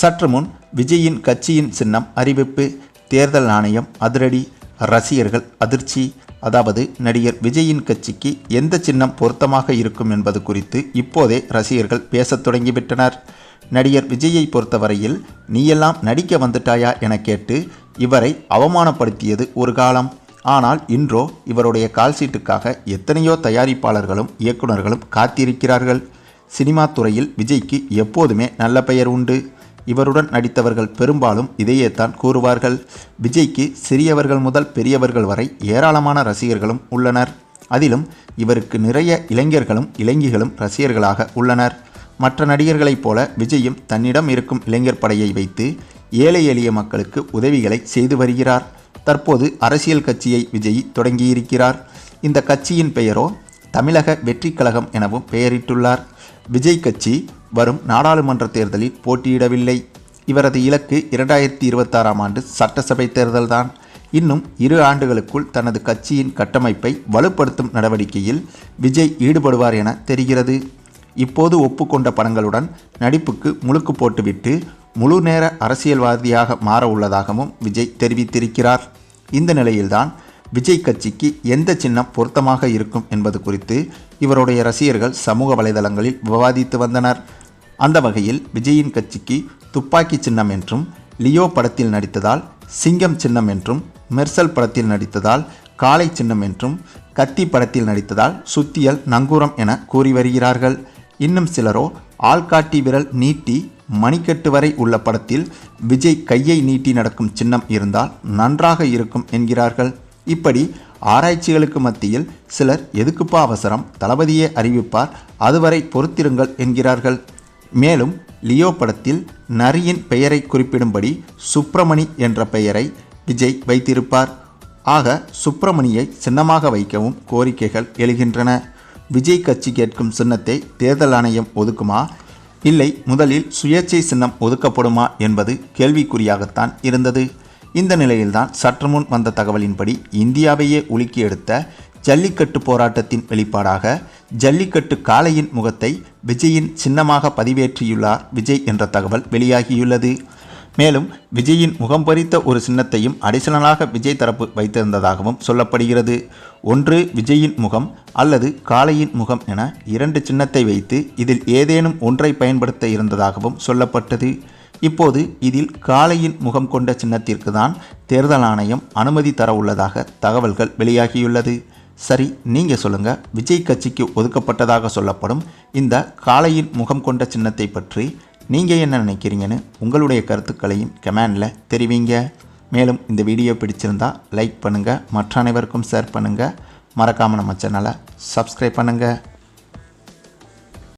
சற்று முன் விஜயின் கட்சியின் சின்னம் அறிவிப்பு தேர்தல் ஆணையம் அதிரடி ரசிகர்கள் அதிர்ச்சி அதாவது நடிகர் விஜயின் கட்சிக்கு எந்த சின்னம் பொருத்தமாக இருக்கும் என்பது குறித்து இப்போதே ரசிகர்கள் பேசத் தொடங்கிவிட்டனர். நடிகர் விஜயை பொறுத்தவரையில் நீயெல்லாம் நடிக்க வந்துட்டாயா என கேட்டு இவரை அவமானப்படுத்தியது ஒரு காலம். ஆனால் இன்றோ இவருடைய கால்சீட்டுக்காக எத்தனையோ தயாரிப்பாளர்களும் இயக்குனர்களும் காத்திருக்கிறார்கள். சினிமா துறையில் விஜய்க்கு எப்போதுமே நல்ல பெயர் உண்டு. இவருடன் நடித்தவர்கள் பெரும்பாலும் இதையேத்தான் கூறுவார்கள். விஜய்க்கு சிறியவர்கள் முதல் பெரியவர்கள் வரை ஏராளமான ரசிகர்களும் உள்ளனர். அதிலும் இவருக்கு நிறைய இளைஞர்களும் இளைஞிகளும் ரசிகர்களாக உள்ளனர். மற்ற நடிகர்களைப் போல விஜயும் தன்னிடம் இருக்கும் இளைஞர் படையை வைத்து ஏழை எளிய மக்களுக்கு உதவிகளை செய்து வருகிறார். தற்போது அரசியல் கட்சியை விஜய் தொடங்கியிருக்கிறார். இந்த கட்சியின் பெயரோ தமிழக வெற்றிக் கழகம் எனவும் பெயரிட்டுள்ளார். விஜய் கட்சி வரும் நாடாளுமன்ற தேர்தலில் போட்டியிடவில்லை. இவரது இலக்கு இரண்டாயிரத்தி இருபத்தாறாம் ஆண்டு சட்டசபை தேர்தல்தான். இன்னும் இரு ஆண்டுகளுக்குள் தனது கட்சியின் கட்டமைப்பை வலுப்படுத்தும் நடவடிக்கையில் விஜய் ஈடுபடுவார் என தெரிகிறது. இப்போது ஒப்புக்கொண்ட படங்களுடன் நடிப்புக்கு முழுக்கு போட்டுவிட்டு முழு நேர அரசியல்வாதியாக மாற உள்ளதாகவும் விஜய் தெரிவித்திருக்கிறார். இந்த நிலையில்தான் விஜய் கட்சிக்கு எந்த சின்னம் பொருத்தமாக இருக்கும் என்பது குறித்து இவருடைய ரசிகர்கள் சமூக வலைதளங்களில் விவாதித்து வந்தனர். அந்த வகையில் விஜயின் கட்சிக்கு துப்பாக்கி சின்னம் என்றும் லியோ படத்தில் நடித்ததால் சிங்கம் சின்னம் என்றும் மெர்சல் படத்தில் நடித்ததால் காளை சின்னம் என்றும் கத்தி படத்தில் நடித்ததால் சுத்தியல் நங்கூரம் என கூறி வருகிறார்கள். இன்னும் சிலரோ ஆள்காட்டி விரல் நீட்டி மணிக்கட்டு வரை உள்ள படத்தில் விஜய் கையை நீட்டி நடக்கும் சின்னம் இருந்தால் நன்றாக இருக்கும் என்கிறார்கள். இப்படி ஆராய்ச்சிகளுக்கு மத்தியில் சிலர் எதுக்குப்பா அவசரம் தளபதியே அறிவிப்பார் அதுவரை பொறுத்திருங்கள் என்கிறார்கள். மேலும் லியோ படத்தில் நரியின் பெயரை குறிப்பிடும்படி சுப்பிரமணி என்ற பெயரை விஜய் வைத்திருப்பார். ஆக சுப்பிரமணியை சின்னமாக வைக்கவும் கோரிக்கைகள் எழுகின்றன. விஜய் கட்சி கேட்கும் சின்னத்தை தேர்தல் ஆணையம் ஒதுக்குமா? இல்லை முதலில் சுயேட்சை சின்னம் ஒதுக்கப்படுமா என்பது கேள்விக்குறியாகத்தான் இருந்தது. இந்த நிலையில்தான் சற்று முன் வந்த தகவலின்படி இந்தியாவையே உலுக்கி எடுத்த ஜல்லிக்கட்டு போராட்டத்தின் வெளிப்பாடாக ஜல்லிக்கட்டு காளையின் முகத்தை விஜயின் சின்னமாக பதிவேற்றியுள்ளார் விஜய் என்ற தகவல் வெளியாகியுள்ளது. மேலும் விஜயின் முகம் பறித்த ஒரு சின்னத்தையும் அடிஷனலாக விஜய் தரப்பு வைத்திருந்ததாகவும் சொல்லப்படுகிறது. ஒன்று விஜயின் முகம் அல்லது காளையின் முகம் என இரண்டு சின்னத்தை வைத்து இதில் ஏதேனும் ஒன்றை பயன்படுத்த இருந்ததாகவும் சொல்லப்பட்டது. இப்போது இதில் காளையின் முகம் கொண்ட சின்னத்திற்கு தான் தேர்தல் ஆணையம் அனுமதி தர உள்ளதாக தகவல்கள் வெளியாகியுள்ளது. சரி நீங்கள் சொல்லுங்கள் விஜய் கட்சிக்கு ஒதுக்கப்பட்டதாக சொல்லப்படும் இந்த காளையின் முகம் கொண்ட சின்னத்தை பற்றி நீங்கள் என்ன நினைக்கிறீங்கன்னு உங்களுடைய கருத்துக்களையும் கமெண்டில் தெரிவிங்க. மேலும் இந்த வீடியோ பிடிச்சிருந்தா லைக் பண்ணுங்கள் மற்ற அனைவருக்கும் ஷேர் பண்ணுங்கள் மறக்காமல் நம்ம சேனலை சப்ஸ்கிரைப் பண்ணுங்கள்